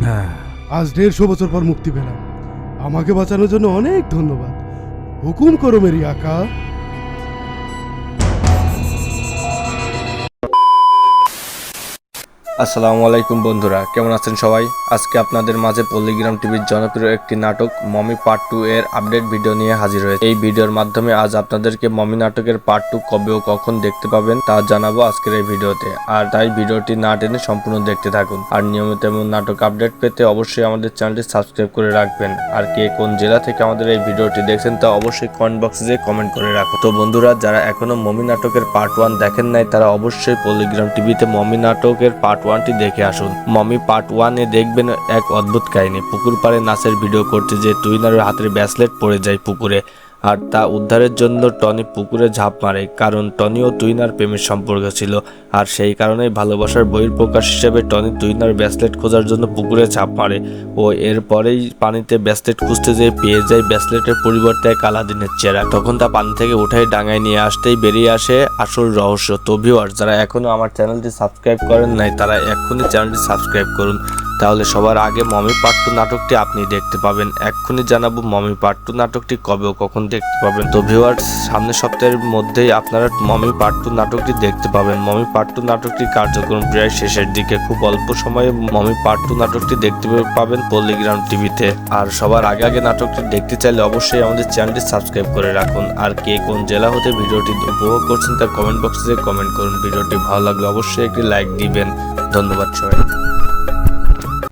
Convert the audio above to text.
হ্যাঁ। আজ দেড়শো বছর পর মুক্তি পেলাম। আমাকে বাঁচানোর জন্য অনেক ধন্যবাদ। হুকুম করো মেরি আকা। আসসালামু আলাইকুম বন্ধুরা, কেমন আছেন সবাই? আজকে আপনাদের মাঝে পল্লীগ্রাম টিভির জনপ্রিয় একটি নাটক মমি পার্ট টু এর আপডেট ভিডিও নিয়ে হাজির হয়েছে। এই ভিডিওর মাধ্যমে আজ আপনাদেরকে মমি নাটকের পার্ট টু কবে ও কখন দেখতে পাবেন তা জানাব আজকের এই ভিডিওতে আর তাই ভিডিওটি না টেনে সম্পূর্ণ দেখতে থাকুন। আর নিয়মিত এমন নাটক আপডেট পেতে অবশ্যই আমাদের চ্যানেলটি সাবস্ক্রাইব করে রাখবেন। আর কে কোন জেলা থেকে আমাদের এই ভিডিওটি দেখছেন তা অবশ্যই কমেন্ট বক্সে যে কমেন্ট করে রাখুন। তো বন্ধুরা, যারা এখনও মমি নাটকের পার্ট ওয়ান দেখেন নাই, তারা অবশ্যই পল্লিগ্রাম টিভিতে মমি নাটকের পার্ট ওয়ানটি দেখে আসুন। মমি পার্ট ওয়ানে দেখবেন এক অদ্ভুত কাহিনী। পুকুর পাড়ে নাচের ভিডিও করতে যে টুইনারের হাতের ব্যাসলেট পড়ে যায় পুকুরে। আর তা উদ্ধারের জন্য টনি পুকুরে ঝাঁপ মারে, কারণ টনি ও টুইনার প্রেমের সম্পর্ক ছিল। আর সেই কারণেই ভালোবাসার বহির প্রকাশ হিসেবে টনি টুইনার ব্যাসলেট খোঁজার জন্য পুকুরে ঝাঁপ মারে ও এরপরেই পানিতে ব্যাসলেট খুঁজতে যেয়ে পেয়ে যায় ব্যাসলেটের পরিবর্তে এক আলাদিনের চেহারা। তখন তা পানি থেকে উঠাই ডাঙায় নিয়ে আসতেই বেরিয়ে আসে আসল রহস্য। তো ভিউয়ার যারা এখনও আমার চ্যানেলটি সাবস্ক্রাইব করেন নাই, তারা এক্ষুনি চ্যানেলটি সাবস্ক্রাইব করুন। তাহলে সবার আগে মমি পার্ট টু নাটকটি আপনি দেখতে পাবেন। এক্ষুনি জানাব মমি পার্ট টু নাটকটি কবে ও কখন দেখতে পাবেন। তো ভিউয়ার সামনের সপ্তাহের মধ্যেই আপনারা মমি পার্ট টু নাটকটি দেখতে পাবেন। মমি পার্ট টু নাটকটি কার্যক্রম প্রায় শেষের দিকে। খুব অল্প সময়ে মমি পার্ট টু নাটকটি দেখতে পাবেন পল্লীগ্রাম টিভিতে। আর সবার আগে আগে নাটকটি দেখতে চাইলে অবশ্যই আমাদের চ্যানেলটি সাবস্ক্রাইব করে রাখুন। আর কে কোন জেলা হতে ভিডিওটি উপভোগ করছেন তা কমেন্ট বক্সে কমেন্ট করুন। ভিডিওটি ভালো লাগলে অবশ্যই একটি লাইক দিবেন। ধন্যবাদ সবাই